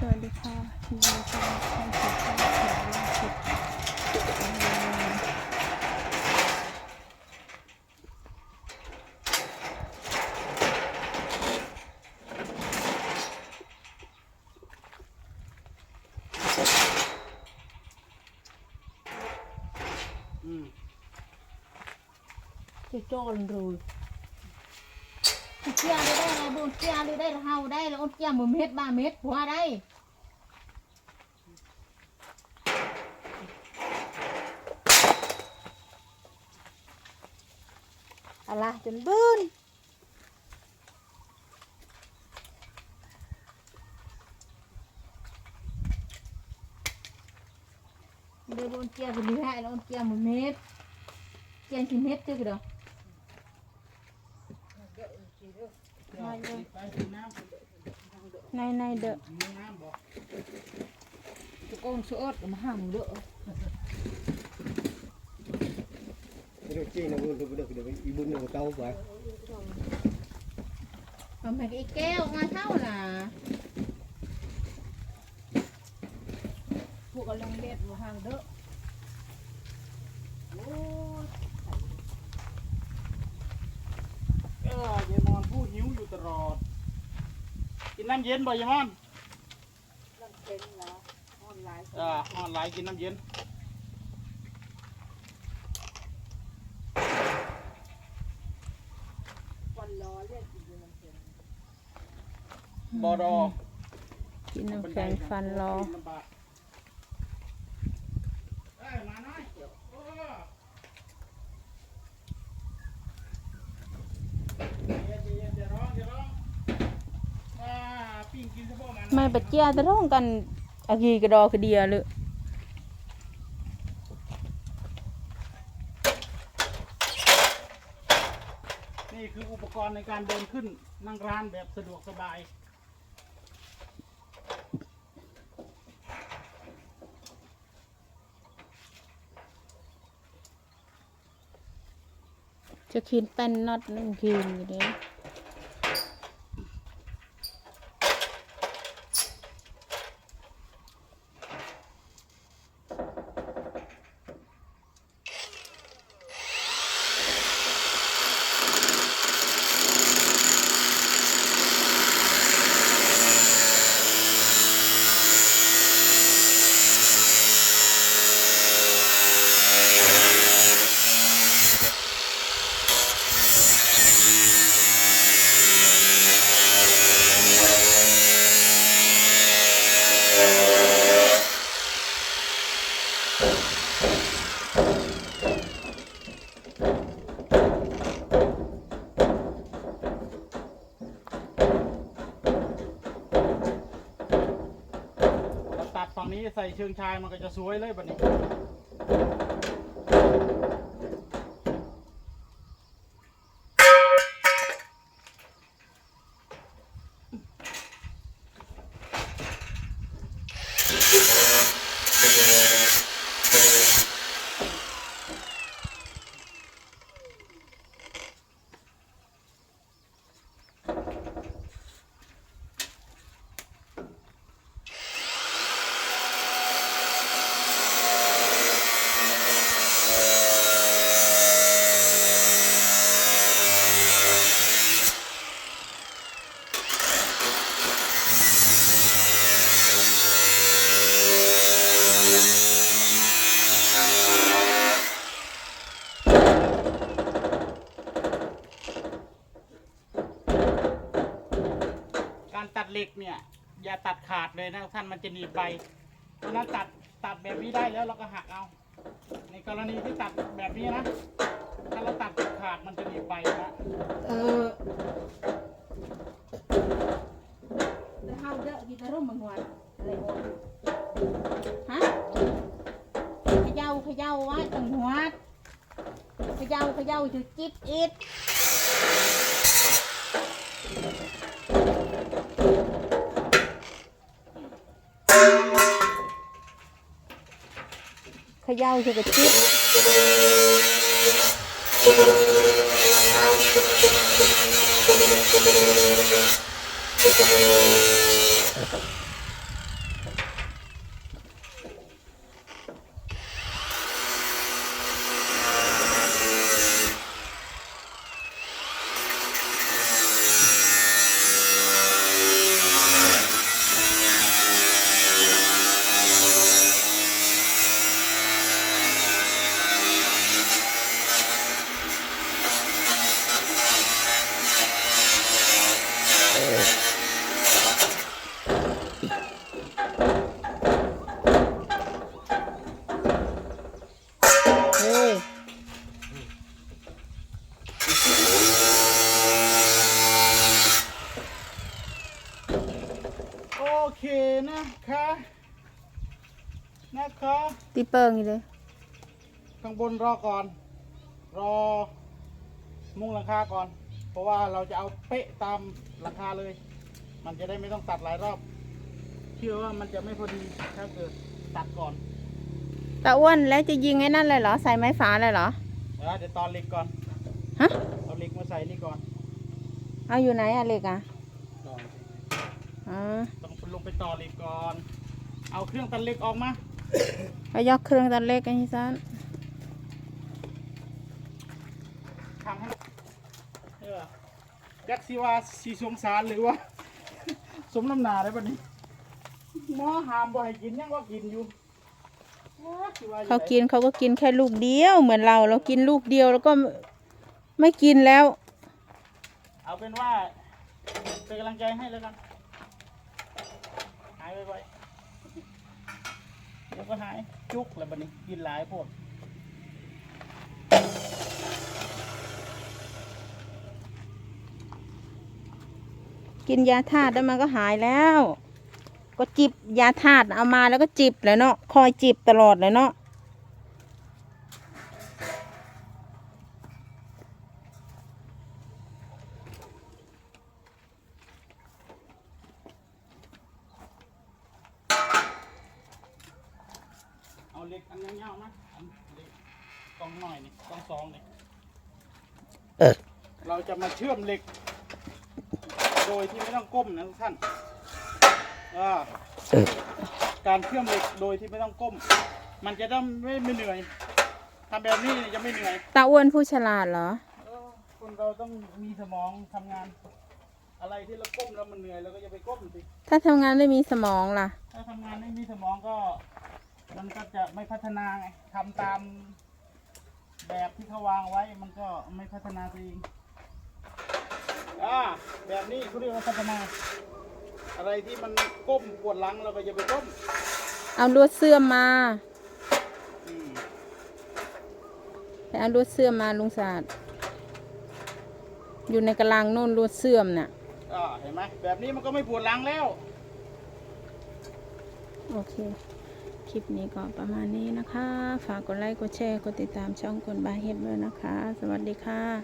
สวัสดีค่ะยินดีต้อนรับเข้าสู่ช่องเขียวล่าสุดขอ เกี่ยได้ได้บุญเกี่ยได้ได้เฮาได้แล้วเกี่ยมือเม็ดบ้าเม็ดหัวได้อะไรจนบืนเดี๋ยวโดนเกี่ยคนนี้ให้แล้วเกียร์มือเม็ดเกียร์กี่เม็ดเจอกระดอ mét chia chỉ mét chứ kìa ในในเดอะ tụi con sữa mà hàng đỡ ไม่รู้จี้นะบุญเดี๋ยวเดี๋ยวเดี๋ยวอีบุญเดี๋ยวเต้าไป mà mày cái keo ngoài thao là phụ cái lồng đẹp của hàng đỡ เออ ยายมอนพูดหิวอยู่ตลอด กินน้ำเย็นบ่ยายมอนน้ำเย็นเหรอออนไลน์อ่าออนไลน์กินน้ำเย็นบอดอกินน้ำแข็งฟันรอลำบากเอ้ยมาหน่อยโอ้เย็นๆอย่าร้องอย่าร้องอ่าปิ้งกินซะบ่ มันไม่ปัจเจียจะร้องกันอากีกระดอคือเดียเลยนี่คืออุปกรณ์ในการเดินขึ้นนั่งร้านแบบสะดวกสบาย จะคินเป็นน็อตนึงคินอยู่เด้ ใส่เชิงชายมันก็จะสวยเลยแบบนี้ ตัดเหล็กเนี่ย อย่าตัดขาดเลยนะท่านมันจะหนีบไปเพราะฉะนั้นตัดตัดแบบนี้ได้แล้วเราก็หักเอา ในกรณีที่ตัดแบบนี้นะ ถ้าเราตัดขาดมันจะหนีบไปนะ ờ để hầu đỡ thì ta rung bằng ngoài lại ngoài hả cái dâu cái dâu á từng hoạt cái dâu cái dâu thì chít ít เขย่าจะ กระชิบอฮ้ย โอเค นะคะนะคะตีเปิงอยู่เลยข้างบนรอก่อน รอ มุงหลังคาก่อน เพราะว่าเราจะเอาเป๊ะตามหลังคาเลย มันจะได้ไม่ต้องตัดหลายรอบ เชื่อว่ามันจะไม่พอดีถ้าเกิดตัดก่อนตาอ้วนแล้วจะยิงไอ้นั่นเลยเหรอ ใส่ไม้ฝาเลยเหรอ เดี๋ยวเดี๋ยวตอนเหล็กก่อนฮะ เอาเหล็กมาใส่นี่ก่อน เอาอยู่ไหนอะเหล็กอะอ๋อ ต้องลงไปต่อเหล็กก่อน เอาเครื่องตัดเหล็กออกมาเอายกเครื่องตัดเหล็กไอ้ที่ซันทำให้เออยักษ์สิว่าสีสงสารหรือว่า สมน้ำหนาได้ปะนี่หมอหามบ่ให้กินยังว่ากินอยู่สิว่อยู่เขาไหกินเขาก็กินแค่ลูกเดียว เหมือนเรา เรากินลูกเดียวแล้วก็ไม่กินแล้ว เอาเป็นว่าเป็นกำลังใจให้แล้วกัน หายไปๆเดี๋ยวก็หายจุกแล้วบัดนี้กินหลายพวกินยาธาตุแล้วมันก็หายแล้ว ก็จิบยาธาตุเอามาแล้วก็จิบเลยเนาะคอยจิบตลอดเลยเนาะ เอาเหล็กอั นยาวๆนะอันเหล็กกองหน่อยนี่กองสองนี่เราจะมาเชื่อมเหล็ก โดยที่ไม่ต้องก้มนะทุกท่านอ่าการเชื่อมเหล็กโดยที่ไม่ต้องก้ม มันจะต้องไม่ไม่เหนื่อยทำแบบนี้เนี่ยจะไม่เหนื่อย ตาอ้วนผู้ฉลาดเหรอ เออคนเราต้องมีสมองทำงาน อะไรที่เราก้มแล้วมันเหนื่อยเราก็จะไปก้มสิ ถ้าทำงานไม่มีสมองล่ะ ถ้าทำงานไม่มีสมองก็ มันก็จะไม่พัฒนาไงทำตามแบบที่เขาวางไว้มันก็ไม่พัฒนาตัวเองอ่าแบบนี้เขาเรียกว่าพัฒนา อะไรที่มันก้มปวดหลังเราก็อย่าไปก้มเอาลวดเสื่อมมาอืมไปเอาลวดเสื่อมมาลุงศาสตร์อยู่ในกระลังโน่นลวดเสื่อมน่ะ อ่าเห็นไหมแบบนี้มันก็ไม่ปวดหลังแล้ว โอเค คลิปนี้ก็ประมาณนี้นะคะ ฝากกดไลค์ กดแชร์ กดติดตามช่องคนบาเฮ็ดด้วยนะคะ สวัสดีค่ะ